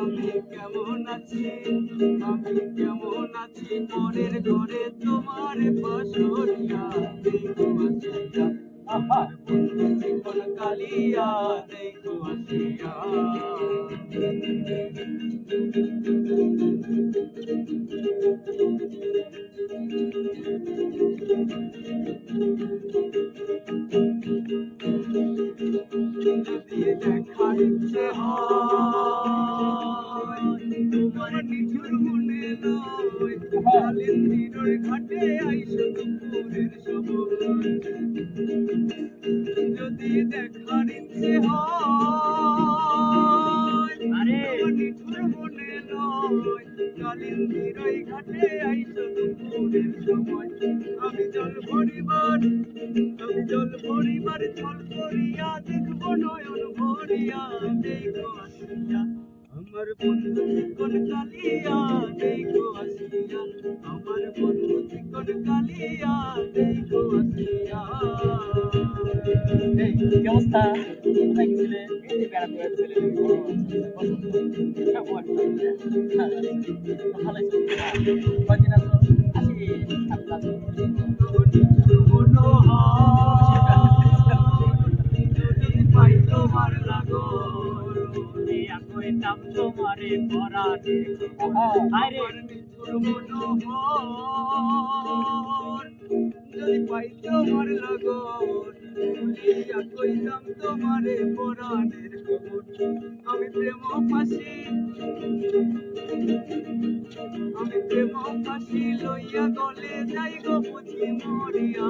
আমি কেমন আছি আমি কেমন আছি পরের ঘরে তোমার বাসরিয়া দেখো আমার বন্ধু কালিয়া দেখো আসিয়া যদি দেখার ইচ্ছে হয় তোমার নিঠুর মনে নয় কালিন্দির ঘাটে আইসো দুপুরের সময় যদি দেখার ইচ্ছে হয় কালিন্দির ঘাটে আইসো সময় আমি জল ভরিবার আমি জল ভরিবার জল করিয়া দেখব নয়ন ভরিয়া দেখো আসিয়া আমার বন্ধু চিকন কালিয়া দেখো আসিয়া আমার বন্ধু চিকন কালিয়া দেখো কি অবস্থা কোথায় গেছিলে বেড়াতে যাচ্ছিলে ভালোই চলছে কয়দিন কইতাম তোমারে পরাণে আরে। যদি পাই তোমার লগন ভুলিয়া কইতাম তোমারে আমি প্রেম ফাঁসি, আমি প্রেম ফাঁসি লইয়া গলে যাই গো বুঝি মরিয়া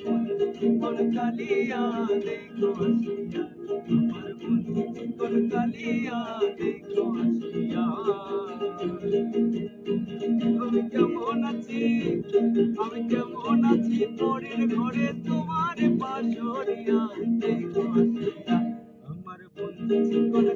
আমার বন্ধু আসিয়া আমি কেমন আছি আমি কেমন আছি পরের ঘরে তোমার পাশরিয়া দেখো আসিয়া আমার বন্ধু চিকন